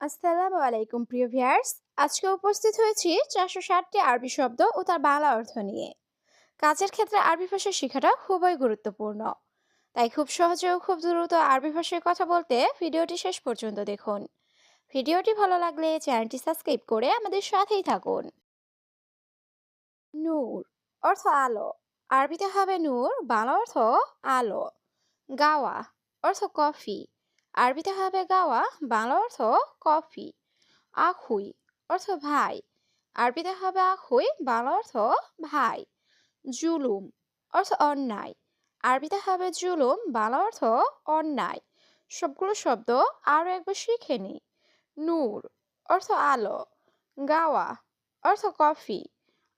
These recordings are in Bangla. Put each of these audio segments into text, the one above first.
আসসালামু আলাইকুম, প্রিয় ভিয়ার্স আজকে উপস্থিত হয়েছি চারশো ষাটটি আরবি শব্দ ও তার বাংলা অর্থ নিয়ে। কাজের ক্ষেত্রে আরবি ভাষা শেখাটা খুবই গুরুত্বপূর্ণ। তাই খুব সহজে ও খুব দ্রুত আরবি ভাষায় কথা বলতে ভিডিওটি শেষ পর্যন্ত দেখুন। ভিডিওটি ভালো লাগলে চ্যানেলটি সাবস্ক্রাইব করে আমাদের সাথেই থাকুন। নূর, অর্থ আলো। আরবিতে হবে নূর, বাংলা অর্থ আলো। গাওয়া, অর্থ কফি। আরবিতে হবে গাওয়া, বাংলা অর্থ কফি, আখুই অর্থ ভাই, আরবিতে হবে আখুই, বাংলা অর্থ ভাই, জুলুম অর্থ অন্যায়, আরবিতে হবে জুলুম, বাংলা অর্থ অন্যায়, সবগুলো শব্দ আরও একবার শিখে নি নূর অর্থ আলো, গাওয়া অর্থ কফি,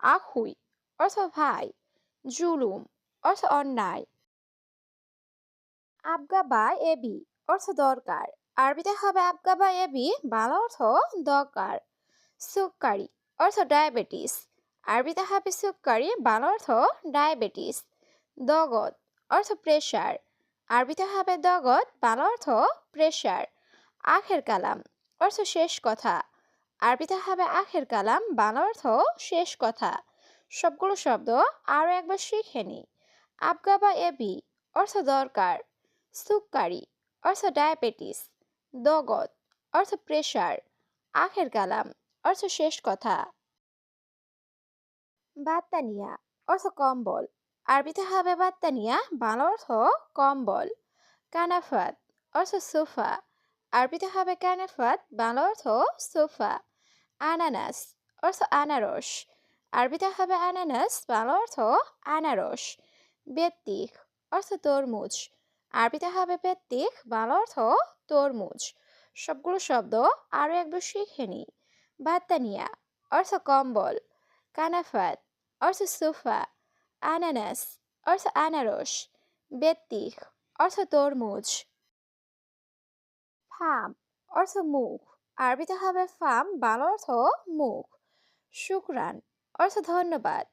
আখুই অর্থ ভাই, জুলুম অর্থ অন্যায়। আবগা বা এবি অর্থ দরকার। আরবিতে হবে আবগা বা এবি, বাংলা অর্থ দরকার। সুক্কারি অর্থ ডায়াবেটিস। আরবিতে হবে সুক্কারি, বাংলা অর্থ ডায়াবেটিস। দগদ অর্থ প্রেশার। আরবিতে হবে দগদ, বাংলা অর্থ প্রেশার। আখের কালাম অর্থ শেষ কথা। আরবিতে হবে আখের কালাম, বাংলা অর্থ শেষ কথা। সবগুলো শব্দ আরও একবার শিখে নি। আবগা বা এবি অর্থ দরকার। সুক্কারি অর্থ ডায়াবেটিস দগদ অর্থ প্রেশার আখের কালাম অর্থ শেষ কথা বাত্তানিয়া অর্থ কম্বল। আরবিতে হবে বাত্তানিয়া বাংলা অর্থ কম্বল। কানাফাত, অর্থ সোফা। আরবিতে হবে কানাফাত, বাংলা অর্থ সোফা। আনানাস, অর্থ আনারস। আরবিতে হবে আনানাস, বাংলা অর্থ আনারস। বেত্তিক অর্থ তরমুজ। আরবিতে হবে বেত্তিক বাংলা অর্থ তরমুজ। সবগুলো শব্দ আরও একবার শিখে নি বাত্তানিয়া অর্থ কম্বল, কানাফাত অর্থ সুফা, আনানাস অর্থ আনারস বেত্তিক অর্থ তরমুজ। ফাম অর্থ মুখ আরবিতে হবে ফাম বাংলা অর্থ মুখ। শুক্রান অর্থ ধন্যবাদ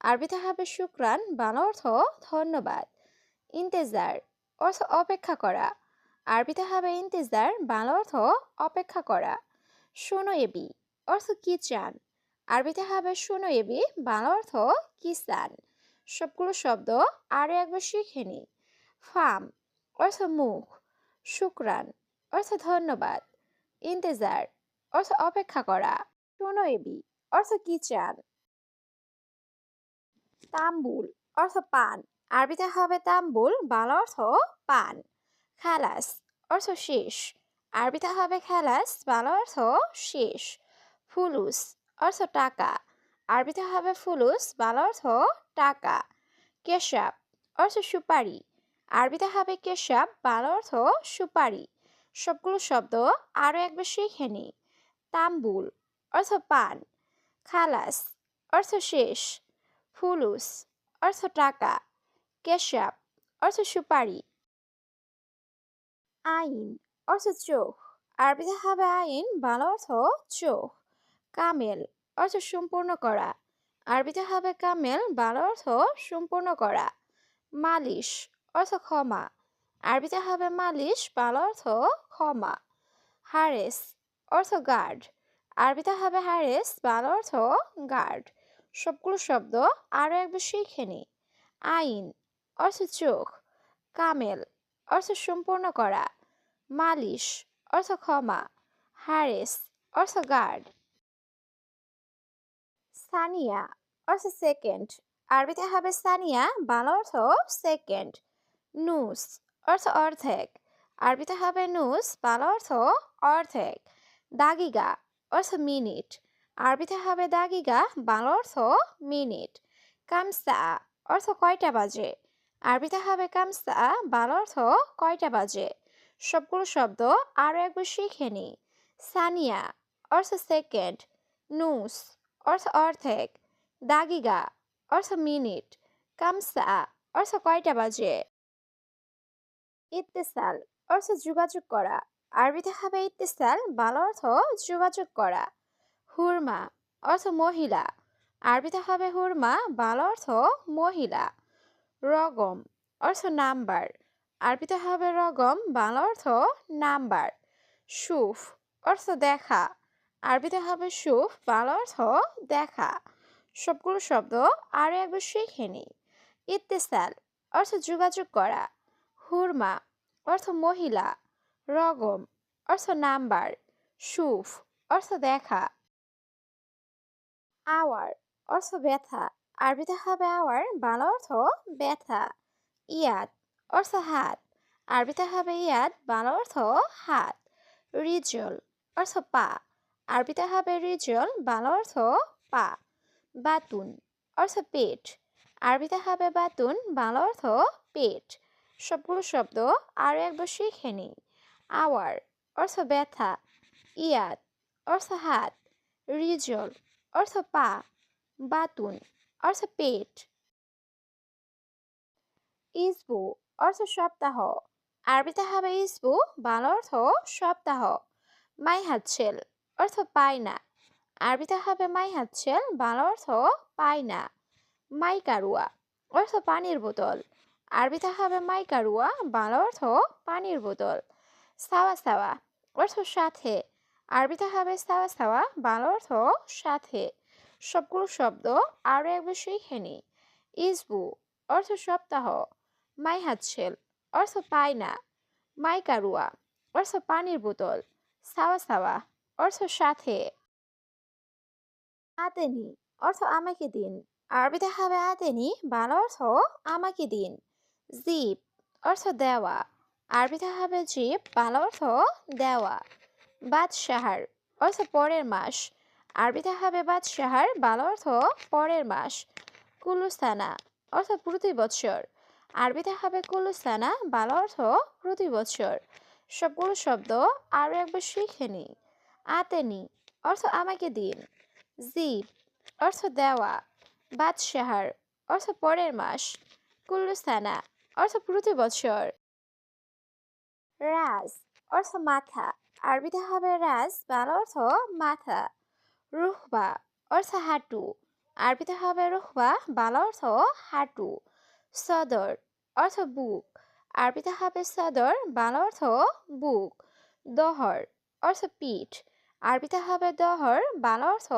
আরবিতে হবে শুক্রান বাংলা অর্থ ধন্যবাদ। ইন্তেজার অর্থ অপেক্ষা করা। আরবিতে হবে ইন্তেজার, বাংলা অর্থ অপেক্ষা করা। শোনো এবি অর্থ কি চান? আরবিতে হবে শোনো এবি বাংলা অর্থ কি চান? সবগুলো শব্দ আরও একবার শিখে নি ফার্ম অর্থ মুখ। শুক্রান, অর্থ ধন্যবাদ। ইন্তেজার, অর্থ অপেক্ষা করা। শোনো এবি অর্থ কি চান? তাম্বুল, অর্থ পান। আরবিতে হবে তাম্বুল, বাংলা অর্থ পান। খালাস অর্থ শেষ। আরবিতে হবে খালাস, বাংলা অর্থ শেষ। ফুলুস অর্থ টাকা। আরবিতে হবে ফুলুস, বাংলা অর্থ টাকা। কেশাব অর্থ সুপারি। আরবিতে হবে কেশাব, বাংলা অর্থ সুপারি। সবগুলো শব্দ আরও একবার শিখে নি। তাম্বুল অর্থ পান। খালাস অর্থ শেষ। ফুলুস অর্থ টাকা। কেশাব অর্থ সুপারি আইন অর্থ চোখ আরবিতে হবে আইন বাংলা অর্থ চোখ কামেল অর্থ সম্পূর্ণ করা আরবিতে হবে কামেল বাংলা অর্থ সম্পূর্ণ করা মালিশ অর্থ ক্ষমা আরবিতে হবে মালিশ বাংলা অর্থ ক্ষমা হারেস অর্থ গার্ড আরবিতে হবে হারেস বাংলা অর্থ গার্ড সবগুলো শব্দ আরও একবার শিখে নি আইন অর্থ চোখ, কামেল, অর্থ সম্পূর্ণ করা, মালিশ, অর্থ ক্ষমা, হারেস, অর্থ গার্ড। সানিয়া, অর্থ সেকেন্ড, আরবিতে হবে সানিয়া, বাংলা অর্থ সেকেন্ড। নুস, অর্থ অর্ধেক, আরবিতে হবে নুস, বাংলা অর্থ অর্ধেক। দাগিগা, অর্থ মিনিট, আরবিতে হবে দাগিগা, বাংলা অর্থ মিনিট। কামসা, অর্থ কয়টা বাজে? আরবিতে হবে কামসা বাংলা অর্থ কয়টা বাজে? সবগুলো শব্দ আরও একবার শিখে নি। সানিয়া, অর্থ সেকেন্ড নুস, অর্থ অর্ধেক। দাগিগা, অর্থ মিনিট। কামসা অর্থ কয়টা বাজে? ইত্তেসাল, অর্থ যোগাযোগ করা। আরবিতে হবে ইত্তেসাল, বাংলা অর্থ যোগাযোগ করা। হুরমা, অর্থ মহিলা। আরবিতে হবে হুরমা, বাংলা অর্থ মহিলা। রগম অর্থ নাম্বার। আরবিতে হবে রগম, বাংলা অর্থ নাম্বার। সুফ অর্থ দেখা। আরবিতে হবে সুফ, বাংলা অর্থ দেখা। সবগুলো শব্দ আরও একবার শিখে নিই ইত্তেসাল অর্থ যোগাযোগ করা। হুরমা অর্থ মহিলা। রগম অর্থ নাম্বার। সুফ অর্থ দেখা। আওয়ার অর্থ ব্যথা। আরবিতে হবে আওয়ার, বাংলা অর্থ ব্যথা, ইয়াদ, অর্থ হাত। আরবিতে হবে ইয়াদ, বাংলা অর্থ হাত, রিজল, অর্থ পা। আরবিতে হবে রিজল, বাংলা অর্থ পা, বাতুন, অর্থ পেট। আরবিতে হবে বাতুন, বাংলা অর্থ পেট। সবগুলো শব্দ আরও একবার শিখে নিই। আওয়ার, অর্থ ব্যথা, ইয়াদ, অর্থ হাত, রিজল, অর্থ পা, বাতুন। অর্থ পেট ইসবু অর্থ সপ্তাহ আরবিতে হবে ইসবু বাংলা অর্থ সপ্তাহ মাই হাতছেল অর্থ পায় না আরবিতে হবে মাই হাতছেল বাংলা অর্থ পায় না মাই কারুয়া অর্থ পানির বোতল আরবিতে হবে মাই কারুয়া বাংলা অর্থ পানির বোতল সাওয়া সাওয়া অর্থ সাথে আরবিতে হবে সাওয়া সাওয়া বাংলা অর্থ সাথে সবগুলো শব্দ আরও একবার শিখে নি ইসবু, অর্থ সপ্তাহ। মাই হাতছেল অর্থ পায় না মাই কারুয়া অর্থ পানির বোতল। সাওয়া সাওয়া, অর্থ সাথে। আতেনি, অর্থ আমাকে দিন। আরবিতে হবে আতেনি, বাংলা অর্থ আমাকে দিন। জিপ অর্থ দেওয়া। আরবিতে হবে জিপ বাংলা অর্থ দেওয়া। বাদশাহার, অর্থ পরের মাস। আরবিতে হবে বাদশাহার বাল অর্থ পরের মাস, কুলুস্তানা অর্থ প্রতি বছর আরবিতে হবে কুলুস্তানা বাল অর্থ প্রতি বছর সবগুলো শব্দ আরও একবার শিখে নি। নিই আতেনি অর্থ আমাকে দিন। জিপ অর্থ দেওয়া। বাদশাহার অর্থ পরের মাস কুল্লুস্তানা অর্থ প্রতি বছর রাজ অর্থ মাথা। আরবিতে হবে রাজ বাংলা অর্থ মাথা। রুহবা অর্থ হাঁটু। আরবিতে হবে রুহবা, বাংলা অর্থ হাঁটু। সদর অর্থ বুক। আরবিতে হবে সদর, বাংলা অর্থ বুক। দহর অর্থ পিঠ। আরবিতে হবে দহর, বাংলা অর্থ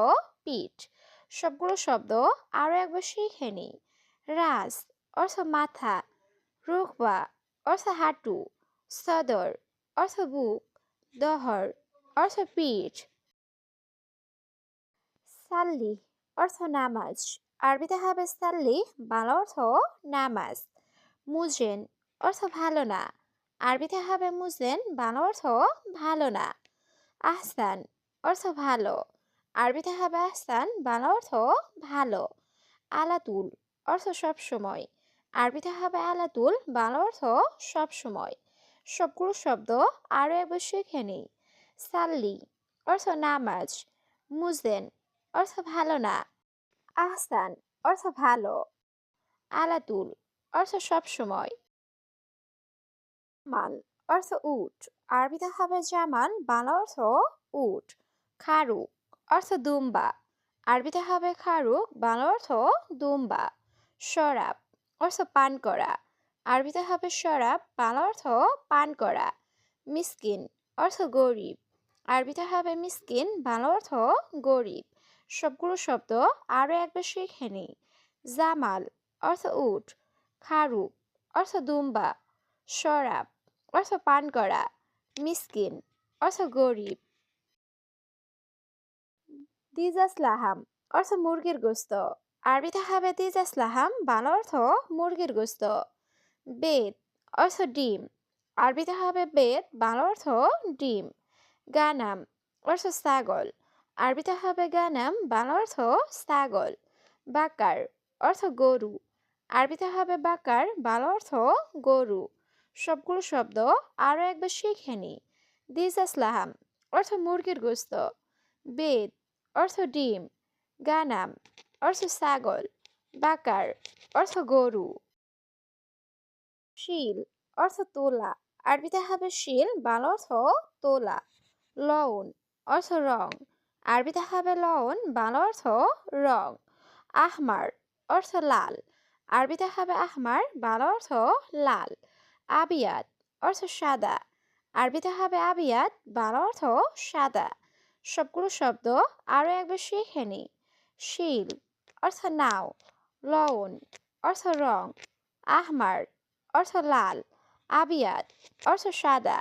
পিঠ। সবগুলো শব্দ আরও একবার শিখে নিই রাজ অর্থ মাথা। রুকবা অর্থ হাঁটু। সদর অর্থ বুক। দহর অর্থ পিঠ। সাল্লি অর্থ নামাজ। আরবিতে হবে সাল্লি বাংলা অর্থ নামাজ। মুজেন অর্থ ভালো না। আরবিতে হবে মুজেন বাংলা অর্থ ভালো না। আহসান, অর্থ ভালো। আরবিতে হবে আহসান, বাংলা অর্থ ভালো। আলাতুল, অর্থ সব সময়। আরবিতে হবে আলাতুল, বাংলা অর্থ সব সময়। সবগুলো শব্দ আরও একবার শিখে নিই সাল্লি অর্থ নামাজ। মুজেন অর্থ ভালো না। আহসান, অর্থ ভালো। আলাতুল, অর্থ সব সময়। মান অর্থ উট। আরবিতে হবে জামাল, বাংলা অর্থ উট। খারুক, অর্থ দুম্বা। আরবিতে হবে খারুক, বাংলা অর্থ দুম্বা। শরাব, অর্থ পান করা। আরবিতে হবে শরাব, বাংলা অর্থ পান করা। মিসকিন, অর্থ গরিব। আরবিতে হবে মিসকিন, বাংলা অর্থ গরিব। সবগুলো শব্দ আরও একবার শিখে নিই। জামাল অর্থ উট খারু অর্থ দুম্বা, শরাব অর্থ পান করা, মিসকিন অর্থ গরিব। দিজাসলাহাম অর্থ মুরগির গোস্ত। আরবিতে হবে দিজাসলাহাম বাংলা অর্থ মুরগির গোস্ত। বেদ অর্থ ডিম, আরবিতে হবে বেদ বাংলা অর্থ ডিম। গানাম অর্থ ছাগল আরবিতে হবে গানাম, বাংলা অর্থ ছাগল বাকার অর্থ গরু। আরবিতে হবে বাকার বাংলা অর্থ গরু। সবগুলো শব্দ আরও একবার শিখে নিই। দিজাসলাহাম অর্থ মুরগির গোস্ত। বেদ, অর্থ ডিম। গানাম, অর্থ ছাগল। বাকার অর্থ গরু। শিল, অর্থ তোলা। আরবিতে হবে শিল, বাংলা অর্থ তোলা। লউন, অর্থ রং। আরবিতে হবে লউন বাংলা অর্থ রং। আহমার অর্থ লাল। আরবিতে হবে আহমার বাংলা অর্থ লাল। আবিয়াত অর্থ সাদা। আরবিতে হবে আবিয়াত বাংলা অর্থ সাদা। সবগুলো শব্দ আরও একবার শিখে নি শিল অর্থ নাও। লবণ অর্থ রং। আহমার অর্থ লাল। আবিয়াত অর্থ সাদা।